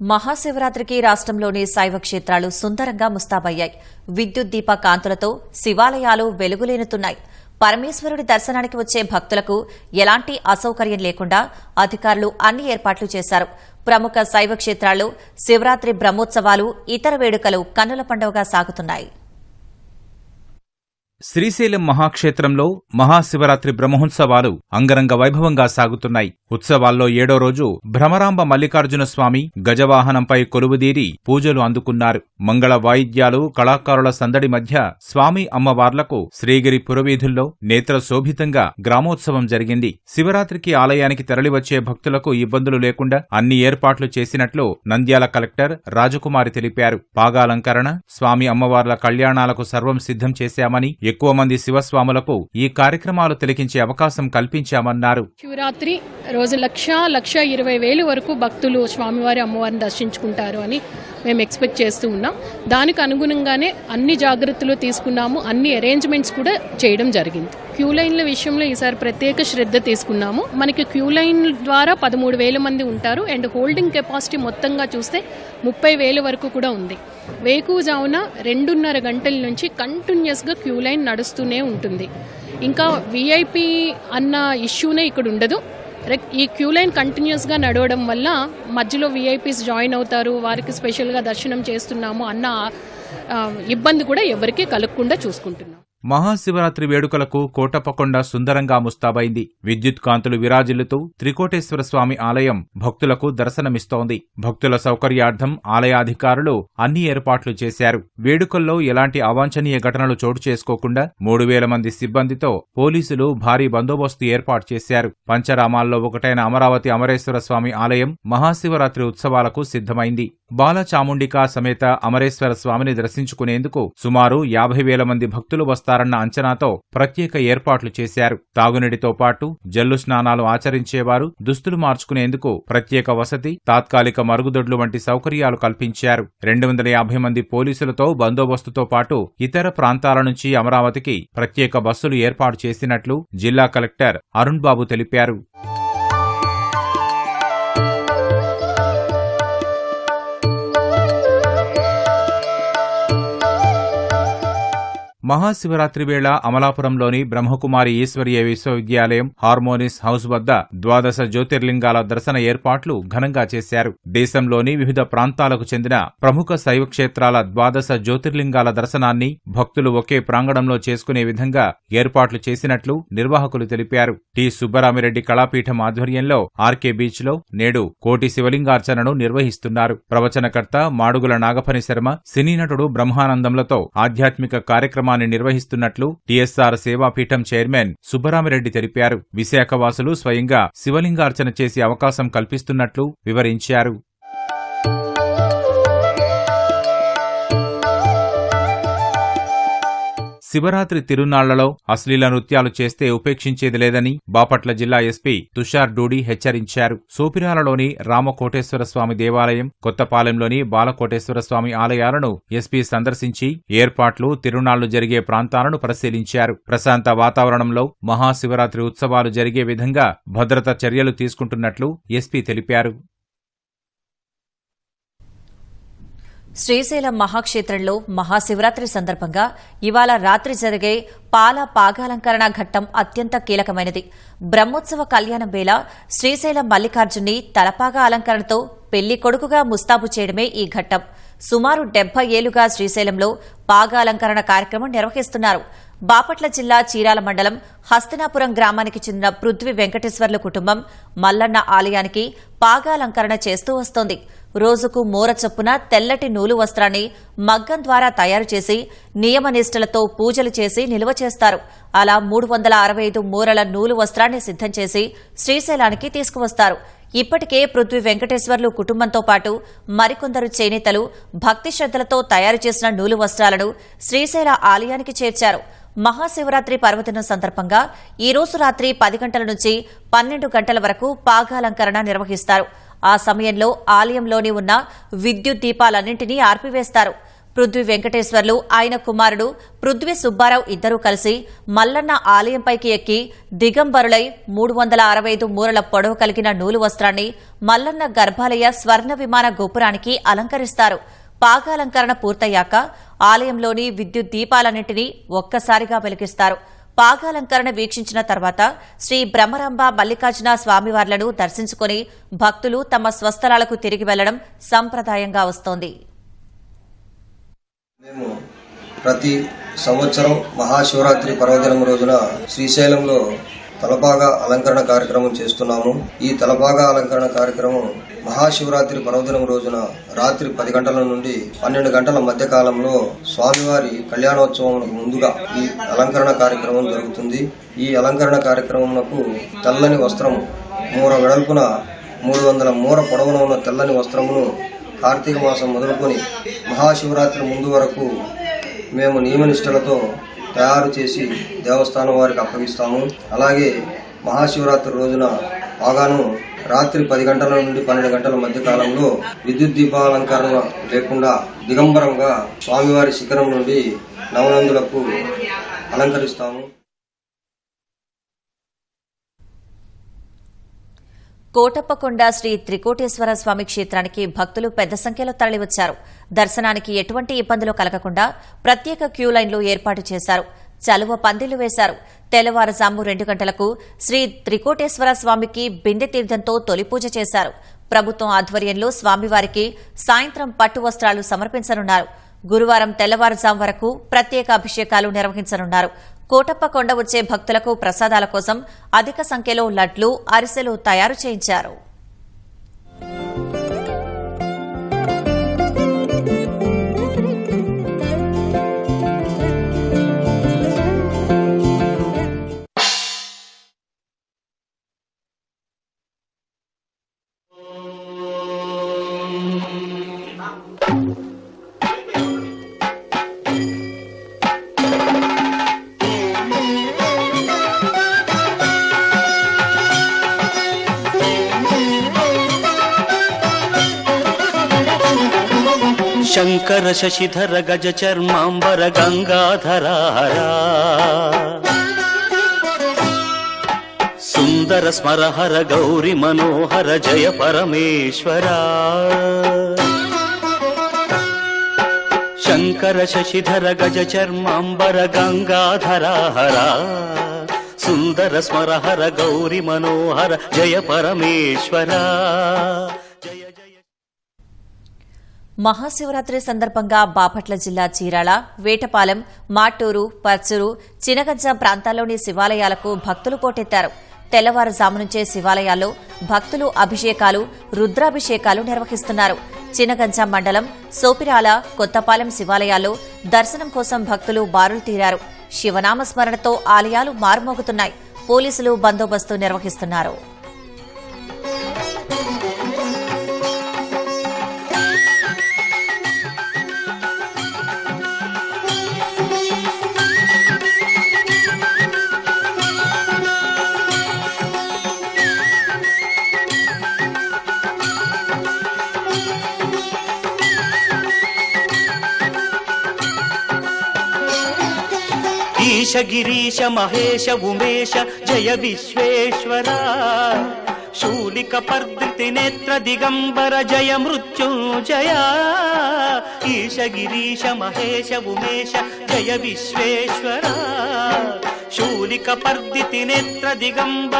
మహాశివరాత్రికి రాష్ట్రంలోని శైవ క్షేత్రాలు సుందరంగా ముస్తాబయ్యాయి. విద్యుత్ దీప కాంతులతో శివాలయాలు వెలుగులేనుతున్నాయి. పరమేశ్వరుడి దర్శనానికి వచ్చే భక్తులకు ఎలాంటి అసౌకర్యం లేకుండా అధికారులు అన్ని ఏర్పాట్లు చేశారు. ప్రముఖ శైవ క్షేత్రాల్లో శివరాత్రి బ్రహ్మోత్సవాలు ఇతర వేడుకలు కన్నుల పండుగగా సాగుతున్నాయి. శ్రీశైలం మహాక్షేత్రంలో మహాశివరాత్రి బ్రహ్మోత్సవాలు అంగరంగ వైభవంగా సాగుతున్నాయి. ఉత్సవాల్లో ఏడో రోజు భ్రమరాంబ మల్లికార్జున స్వామి గజవాహనంపై కొలువుదీరి పూజలు అందుకున్నారు. మంగళ వాయిద్యాలు కళాకారుల సందడి మధ్య స్వామి అమ్మవార్లకు శ్రీగిరి పురవీధుల్లో నేత్ర శోభితంగా గ్రామోత్సవం జరిగింది. శివరాత్రికి ఆలయానికి తరలివచ్చే భక్తులకు ఇబ్బందులు లేకుండా అన్ని ఏర్పాట్లు చేసినట్లు నంద్యాల కలెక్టర్ రాజకుమారి తెలిపారు. పాగాలంకరణ స్వామి అమ్మవార్ల కళ్యాణాలకు సర్వం సిద్ధం చేశామని ఎక్కువ మంది శివస్వాములకు ఈ కార్యక్రమాలు తిలకించే అవకాశం కల్పించామన్నారు. శివరాత్రి రోజు లక్ష లక్ష ఇరవై వేలు వరకు భక్తులు స్వామివారి అమ్మవారిని దర్శించుకుంటారు అని మేము ఎక్స్పెక్ట్ చేస్తూ ఉన్నాం. దానికి అనుగుణంగానే అన్ని జాగ్రత్తలు తీసుకున్నాము. అన్ని అరేంజ్మెంట్స్ కూడా చేయడం జరిగింది. క్యూ లైన్ల విషయంలో ఈసారి ప్రత్యేక శ్రద్ధ తీసుకున్నాము. మనకి క్యూ లైన్ ద్వారా పదమూడు వేల మంది ఉంటారు. అండ్ హోల్డింగ్ కెపాసిటీ మొత్తంగా చూస్తే ముప్పై వేల వరకు కూడా ఉంది. వేకుజామున రెండున్నర గంటల నుంచి కంటిన్యూస్గా క్యూ లైన్ నడుస్తూనే ఉంటుంది. ఇంకా విఐపి అన్న ఇష్యూనే ఇక్కడ ఉండదు. ఈ క్యూ లైన్ కంటిన్యూస్గా నడవడం వల్ల మధ్యలో విఐపీస్ జాయిన్ అవుతారు వారికి స్పెషల్గా దర్శనం చేస్తున్నాము అన్న ఇబ్బంది కూడా ఎవరికీ కలగకుండా చూసుకుంటున్నాం. మహాశివరాత్రి వేడుకలకు కోటపకొండ సుందరంగా ముస్తాబైంది. విద్యుత్ కాంతులు విరాజిల్లుతూ త్రికోటేశ్వర స్వామి ఆలయం భక్తులకు దర్శనమిస్తోంది. భక్తుల సౌకర్యార్థం ఆలయాధికారులు అన్ని ఏర్పాట్లు చేశారు. వేడుకల్లో ఎలాంటి అవాంఛనీయ ఘటనలు చోటు చేసుకోకుండా మూడు వేల మంది సిబ్బందితో పోలీసులు భారీ బందోబస్తు ఏర్పాటు చేశారు. పంచరామాల్లో ఒకటైన అమరావతి అమరేశ్వర స్వామి ఆలయం మహాశివరాత్రి ఉత్సవాలకు సిద్ధమైంది. బాలచాముండికా సమేత అమరేశ్వర స్వామిని దర్శించుకునేందుకు సుమారు యాభై వేల మంది భక్తులు వస్తారన్న అంచనాతో ప్రత్యేక ఏర్పాట్లు చేశారు. తాగునీటితో పాటు జల్లు స్నానాలు ఆచరించేవారు దుస్తులు మార్చుకునేందుకు ప్రత్యేక వసతి తాత్కాలిక మరుగుదొడ్లు వంటి సౌకర్యాలు కల్పించారు. రెండు వందల యాభై మంది పోలీసులతో బందోబస్తుతో పాటు ఇతర ప్రాంతాల నుంచి అమరావతికి ప్రత్యేక బస్సులు ఏర్పాటు చేసినట్లు జిల్లా కలెక్టర్ అరుణ్ బాబు తెలిపారు. మహాశివరాత్రి వేళ అమలాపురంలోని బ్రహ్మకుమారి ఈశ్వరీయ విశ్వవిద్యాలయం హార్మోనిస్ హౌస్ వద్ద ద్వాదశ జ్యోతిర్లింగాల దర్శన ఏర్పాట్లు ఘనంగా చేశారు. దేశంలోని వివిధ ప్రాంతాలకు చెందిన ప్రముఖ శైవ క్షేత్రాల ద్వాదశ జ్యోతిర్లింగాల దర్శనాన్ని భక్తులు ఒకే ప్రాంగణంలో చేసుకునే విధంగా ఏర్పాట్లు చేసినట్లు నిర్వాహకులు తెలిపారు. టి. సుబ్బరామిరెడ్డి కళాపీఠం ఆధ్వర్యంలో ఆర్కే బీచ్లో నేడు కోటి శివలింగార్చనను నిర్వహిస్తున్నారు. ప్రవచనకర్త మాడుగుల నాగఫణి శర్మ సినీ నటుడు బ్రహ్మానందంలతో ఆధ్యాత్మిక కార్యక్రమాన్ని నిర్వహిస్తున్నట్లు టీఎస్ఆర్ సేవాపీఠం చైర్మన్ సుబ్బరామిరెడ్డి తెలిపారు. విశాఖవాసులు స్వయంగా శివలింగార్చన చేసే అవకాశం కల్పిస్తున్నట్లు వివరించారు. శివరాత్రి తిరునాళ్ళలో అశ్లీల నృత్యాలు చేస్తే ఉపేక్షించేది లేదని బాపట్ల జిల్లా ఎస్పీ తుషార్ డూడి హెచ్చరించారు. సోపిరాలలోని రామకోటేశ్వర స్వామి దేవాలయం కొత్తపాలెంలోని బాలకోటేశ్వర స్వామి ఆలయాలను ఎస్పీ సందర్శించి ఏర్పాట్లు తిరునాళ్ళు జరిగే ప్రాంతాలను పరిశీలించారు. ప్రశాంత వాతావరణంలో మహాశివరాత్రి ఉత్సవాలు జరిగే విధంగా భద్రత చర్యలు తీసుకుంటున్నట్లు ఎస్పీ తెలిపారు. శ్రీశైలం మహాక్షేత్రంలో మహాశివరాత్రి సందర్భంగా ఇవాళ రాత్రి జరిగే పాల పాగాలంకరణ ఘట్టం అత్యంత కీలకమైనది. బ్రహ్మోత్సవ కళ్యాణం వేళ శ్రీశైలం మల్లికార్జున్ని తలపాగా అలంకరణతో పెళ్ళి కొడుకుగా ముస్తాబు చేయడమే ఈ ఘట్టం. సుమారు డెబ్బై ఏళ్ళుగా శ్రీశైలంలో పాగాలంకరణ కార్యక్రమం నిర్వహిస్తున్నారు. బాపట్ల జిల్లా చీరాల మండలం హస్తినాపురం గ్రామానికి చెందిన పృథ్వీ వెంకటేశ్వర్ల కుటుంబం మల్లన్న ఆలయానికి పాగాలంకరణ చేస్తూ వస్తోంది. రోజుకు మూర చొప్పున తెల్లటి నూలు వస్త్రాన్ని మగ్గం ద్వారా తయారు చేసి నియమనిష్టలతో పూజలు చేసి నిల్వ చేస్తారు. అలా మూడు వందల అరవై ఐదు మూరల నూలు వస్త్రాన్ని సిద్ధం చేసి శ్రీశైలానికి తీసుకువస్తారు. ఇప్పటికే పృథ్వీ వెంకటేశ్వర్లు కుటుంబంతో పాటు మరికొందరు చేనేతలు భక్తి శ్రద్దలతో తయారు చేసిన నూలు వస్త్రాలను శ్రీశైల ఆలయానికి చేర్చారు. మహాశివరాత్రి పర్వదినం సందర్భంగా ఈ రోజు రాత్రి పది గంటల నుంచి పన్నెండు గంటల వరకు పాగాలంకరణ నిర్వహిస్తారు. ఆ సమయంలో ఆలయంలోని ఉన్న విద్యుత్ దీపాలన్నింటినీ ఆర్పివేస్తారు. పృథ్వీ వెంకటేశ్వర్లు ఆయన కుమారుడు పృథ్వీ సుబ్బారావు ఇద్దరూ కలిసి మల్లన్న ఆలయంపైకి ఎక్కి దిగంబరులై మూడు వందల అరవై ఐదు మూరల పొడవు కలిగిన నూలు వస్త్రాన్ని మల్లన్న గర్భాలయ స్వర్ణ విమాన గోపురానికి అలంకరిస్తారు. పాగాలంకరణ పూర్తయ్యాక ఆలయంలోని విద్యుత్ దీపాలన్నింటినీ ఒక్కసారిగా వెలిగిస్తారు. పాగాలంకరణ వీక్షించిన తర్వాత శ్రీ బ్రహ్మరంభ మల్లికార్జున స్వామివార్లను దర్శించుకుని భక్తులు తమ స్వస్థలాలకు తిరిగి వెళ్ళడం సంప్రదాయంగా వస్తోంది. ప్రతి సంవత్సరం మహాశివరాత్రి పర్వదినం రోజున శ్రీశైలంలో తలపాగా అలంకరణ కార్యక్రమం చేస్తున్నాము. ఈ తలపాగా అలంకరణ కార్యక్రమం మహాశివరాత్రి పర్వదినం రోజున రాత్రి పది గంటల నుండి పన్నెండు గంటల మధ్య కాలంలో స్వామివారి కళ్యాణోత్సవం ముందుగా ఈ అలంకరణ కార్యక్రమం జరుగుతుంది. ఈ అలంకరణ కార్యక్రమంకు తెల్లని వస్త్రం మూర వెడల్పున మూడు వందల మూర పొడవున ఉన్న తెల్లని వస్త్రమును కార్తీక మాసం మొదలుకొని మహాశివరాత్రి ముందు వరకు మేము నియమనిష్టలతో తయారు చేసి దేవస్థానం వారికి అప్పగిస్తాము. అలాగే మహాశివరాత్రి రోజున బాగాను రాత్రి పది గంటల నుండి పన్నెండు గంటల మధ్య కాలంలో విద్యుత్ దీపాలంకరణ లేకుండా దిగంబరంగా స్వామివారి శిఖరం నుండి నవనందులకు అలంకరిస్తాము. కోటప్పకొండ శ్రీ త్రికోటేశ్వర స్వామి క్షేత్రానికి భక్తులు పెద్ద సంఖ్యలో తరలివచ్చారు. దర్శనానికి ఎటువంటి ఇబ్బందులు కలగకుండా ప్రత్యేక క్యూ లైన్లు ఏర్పాటు చేశారు. చలువ పందిళ్ళు వేశారు. తెల్లవారుజాము రెండు గంటలకు శ్రీ త్రికోటేశ్వర స్వామికి బిందె తీర్థంతో తొలి పూజ చేశారు. ప్రభుత్వం ఆధ్వర్యంలో స్వామివారికి సాయంత్రం పట్టు వస్త్రాలు సమర్పించనున్నారు. గురువారం తెల్లవారుజాము వరకు ప్రత్యేక అభిషేకాలు నిర్వహించనున్నారు. కోటప్పకొండ వచ్చే భక్తులకు ప్రసాదాల కోసం అధిక సంఖ్యలో లడ్లు అరిసెలు తయారు చేయించారు. శంకర శశిధర గజ చర్మాంబర గంగాధరారా సుందర స్మరహర గౌరి మనోహర జయ పరమేశ్వరా. శంకర శశిధర గజ చర్మాంబర గంగాధరాహరా సుందర స్మరహర గౌరి మనోహర జయ పరమేశ్వరా. మహాశివరాత్రి సందర్భంగా బాపట్ల జిల్లా చీరాల వేటపాలెం మాటూరు పర్చూరు చినగజ్జ ప్రాంతాల్లోని శివాలయాలకు భక్తులు పోటెత్తారు. తెల్లవారుజాము నుంచే శివాలయాల్లో భక్తులు అభిషేకాలు రుద్రాభిషేకాలు నిర్వహిస్తున్నారు. చినగంజ మండలం సోపిరాల కొత్తపాలెం శివాలయాల్లో దర్శనం కోసం భక్తులు బారులు తీరారు. శివనామస్మరణతో ఆలయాలు మారుమోగుతున్నాయి. పోలీసులు బందోబస్తు నిర్వహిస్తున్నారు. ఈశ గిరీశ మహేశ ఉమేశ జయ విశ్వేశ్వర. శూలిక పర్దితి నేత్ర దిగంబర జయ మృత్యుంజయ ఈశ గిరీశ మహేశ ఉమేశ జయ విశ్వేశ్వర. శూలిక పర్దితి నేత్ర దిగంబర